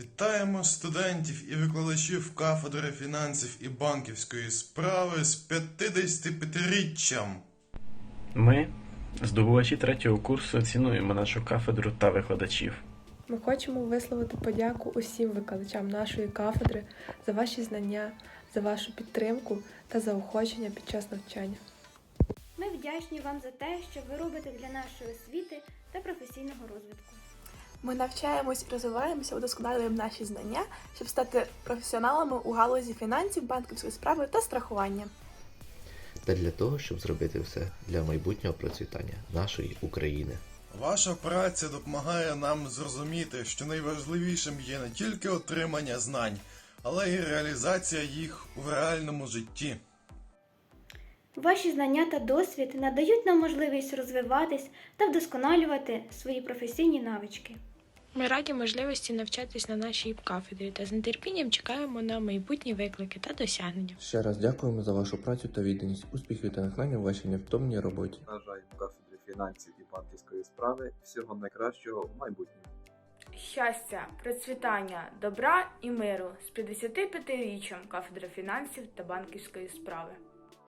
Вітаємо студентів і викладачів кафедри фінансів і банківської справи з 55-річчям. Ми, здобувачі третього курсу, цінуємо нашу кафедру та викладачів. Ми хочемо висловити подяку усім викладачам нашої кафедри за ваші знання, за вашу підтримку та заохочення під час навчання. Ми вдячні вам за те, що ви робите для нашої освіти та професійного розвитку. Ми навчаємось розвиваємося, удосконалюємо наші знання, щоб стати професіоналами у галузі фінансів, банківської справи та страхування. та для того, щоб зробити все для майбутнього процвітання нашої України. Ваша праця допомагає нам зрозуміти, що найважливішим є не тільки отримання знань, але й реалізація їх у реальному житті. Ваші знання та досвід надають нам можливість розвиватись та вдосконалювати свої професійні навички. Ми раді можливості навчатись на нашій кафедрі та з нетерпінням чекаємо на майбутні виклики та досягнення. Ще раз дякуємо за вашу працю та відданість, успіхів та натхнення в вашій невтомній роботі. Бажаємо кафедрі фінансів і банківської справи всього найкращого в майбутньому. Щастя, процвітання, добра і миру з 55-річчям кафедри фінансів та банківської справи.